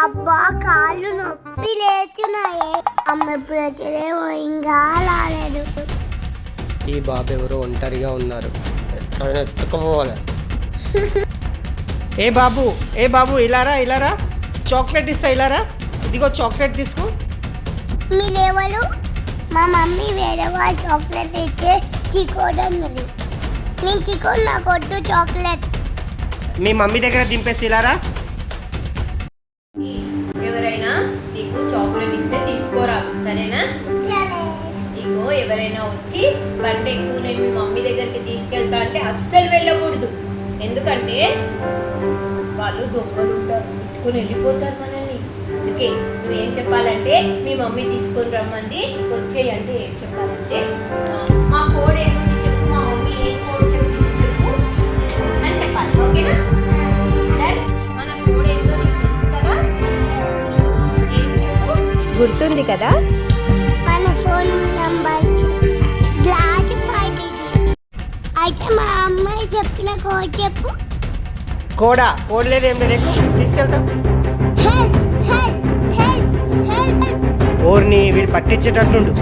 అబ్బా కాళ్ళు నొప్పి లేచున్నాయి అమ్మ ఇప్పుడు వచ్చేదేమో ఇంకా రాలేదు. ఈ బాబు ఎవరో ఒంటరిగా ఉన్నారు. ఎట్లయినా ఎత్తుకుపోవాలి. ఏ బాబు ఏ బాబు ఇలారా ఇలారా? చాక్లెట్ ఇస్తా ఇలారా? ఇదిగో చాక్లెట్ తీసుకో. మీరెవరు? మా మమ్మీ వేరే వాళ్ళు చాక్లెట్ ఇచ్చే చికోడ్ అన్నది నేను చికోడ్ నాకు వద్దు చాక్లెట్. మీ మమ్మీ దగ్గర దింపేసి ఇలారా? ఎవరైనా నీకు చాక్లెట్ ఇస్తే తీసుకోరా సరేనా? సరే నీకు ఎవరైనా వచ్చి బండి ఎక్కువ నేను మీ మమ్మీ దగ్గరికి తీసుకెళ్తా అంటే అస్సలు వెళ్ళకూడదు. ఎందుకంటే వాళ్ళు దొంగలు ఉంటారు ఎత్తుకొని వెళ్ళిపోతారు మనల్ని. అందుకే నువ్వేం చెప్పాలంటే మీ మమ్మీ తీసుకొని రమ్మంది వచ్చేయంటే ఏం చెప్పాలంటే. గుర్తుంది కదా? మన ఫోన్ నంబర్ ఫైవ్ అయితే మా అమ్మాయి చెప్పిన కోడ్ చెప్పు. కోడా? కోడ్ లేదు ఏం లేదు. తీసుకెళ్తాం. Help help help help. ఓర్ని వీడు పట్టించేటట్టుండు.